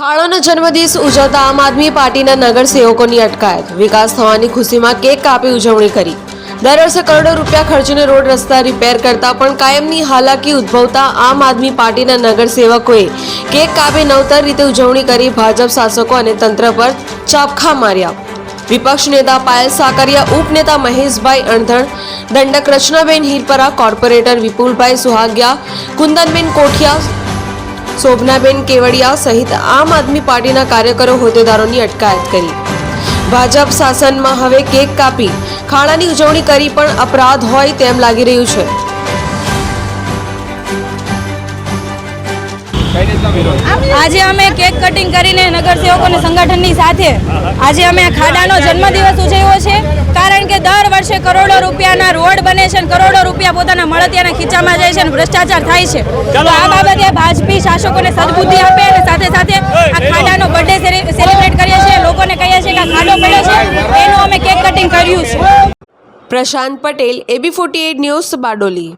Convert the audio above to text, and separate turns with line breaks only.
ખાળોનો જન્મદિવસ ઉજવતા આમ આદમી પાર્ટીના નગરસેવકોની અટકાયત. વિકાસ થવાની ખુશીમાં કેક કાપી ઉજવણી કરી. દર વર્ષે કરોડો રૂપિયા ખર્ચીને રોડ રસ્તા રિપેર કરતા પણ કાયમની હાલાકી ઉદ્ભવતા આમ આદમી પાર્ટીના નગરસેવકોએ કેક કાપી નવતર રીતે ઉજવણી કરી ભાજપ શાસકો અને તંત્ર પર ચાપખા માર્યા. વિપક્ષ નેતા પાયલ સાકરિયા, ઉપનેતા મહેશભાઈ અણધણ, દંડક રચનાબેન હીરપરા, કોર્પોરેટર વિપુલભાઈ સુહાગિયા, કુંદનબેન કોઠિયા શોભનાબેન કેવડિયા સહિત આમ આદમી પાર્ટીના કાર્યકરો હોદ્દેદારોની અટકાયત કરી. ભાજપ શાસનમાં હવે કેક કાપી, ખાણાની ઉજવણી કરી પણ અપરાધ હોય તેમ લાગી રહ્યું છે.
આજે અમે કેક કટિંગ કરીને નગરસેવકોને સંગઠનની સાથે આજે અમે ખાડાનો જન્મદિવસ ઉજવ્યો છે. કારણ કે દર વર્ષે કરોડો રૂપિયાના રોડ બને છે અને કરોડો રૂપિયા પોતાના મળતિયાના ખીચામાં જાય છે અને ભ્રષ્ટાચાર થાય છે. તો આ બાબતે ભાજપી શાસકોને સદબુદ્ધિ આપે અને સાથે સાથે આ ખાડાનો બર્થડે સેલિબ્રેટ કરીએ છીએ. લોકોને કહીએ છીએ કે ખાડો પડ્યો છે. એનું અમે કેક કટિંગ કર્યું છે.
Prashant Patel AB forty news Bardoli.